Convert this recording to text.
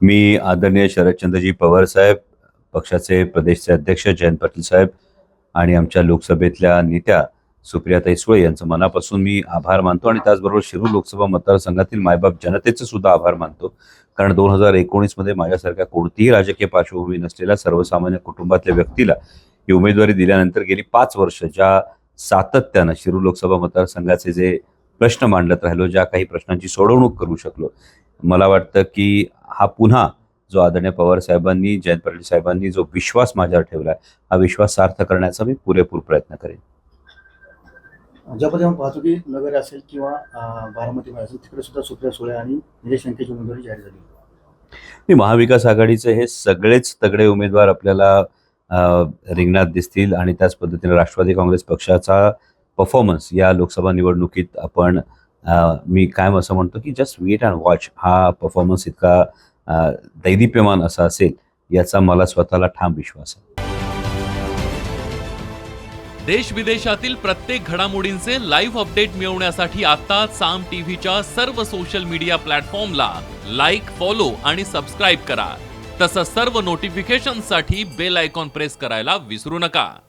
मी आदरणीय शरदचंद्रजी पवार साहेब पक्षाचे प्रदेशचे अध्यक्ष जयंत पाटील साहेब आणि आमच्या लोकसभेतल्या नेत्या सुप्रियाताई सुळे यांचं मनापासून मी आभार मानतो आणि त्याचबरोबर शिरूर लोकसभा मतदारसंघातील मायबाप जनतेचे सुद्धा आभार मानतो. कारण दोन हजार एकोणीसमध्ये माझ्यासारख्या कोणतीही राजकीय पार्श्वभूमी नसलेल्या सर्वसामान्य कुटुंबातल्या व्यक्तीला ही उमेदवारी दिल्यानंतर गेली पाच वर्ष ज्या सातत्यानं शिरूर लोकसभा मतदारसंघाचे जे प्रश्न मांडत राहिलो ज्या काही प्रश्नांची सोडवणूक करू शकलो मला वाटतं की हा पुन्हा जो आदरणीय पवार साहेबांनी जयंत पाटील साहेबांनी जो विश्वास माझ्यावर ठेवला हा विश्वास सार्थ करण्याचा मी पुरेपूर प्रयत्न करेन. ज्या आपण पाहतो की नगर असेल किंवा अं, बारामतीमध्ये असेल तिकडे सुद्धा सुप्रिया सुळे आणि निलेश लंकेची उमेदवारी जाहीर झाली. आणि महाविकास आघाडीचे हे सगळेच तगडे उमेदवार आपल्याला रिंगणात दिसतील आणि त्याच पद्धतीने राष्ट्रवादी काँग्रेस पक्षाचा परफॉर्मन्स या लोकसभा निवडणुकीत आपण मी काय असं म्हणतो की जस्ट वेट अँड वॉच हा परफॉर्मन्स इतका दैदिप्यमान असा असेल याचा मला स्वतःला ठाम विश्वास आहे. देश विदेशातील प्रत्येक घडामोडींचे लाईव्ह अपडेट मिळवण्यासाठी आता साम टीव्हीच्या सर्व सोशल मीडिया प्लॅटफॉर्मला लाईक फॉलो आणि सबस्क्राईब करा. तसंच सर्व नोटिफिकेशनसाठी बेल आयकॉन प्रेस करायला विसरू नका.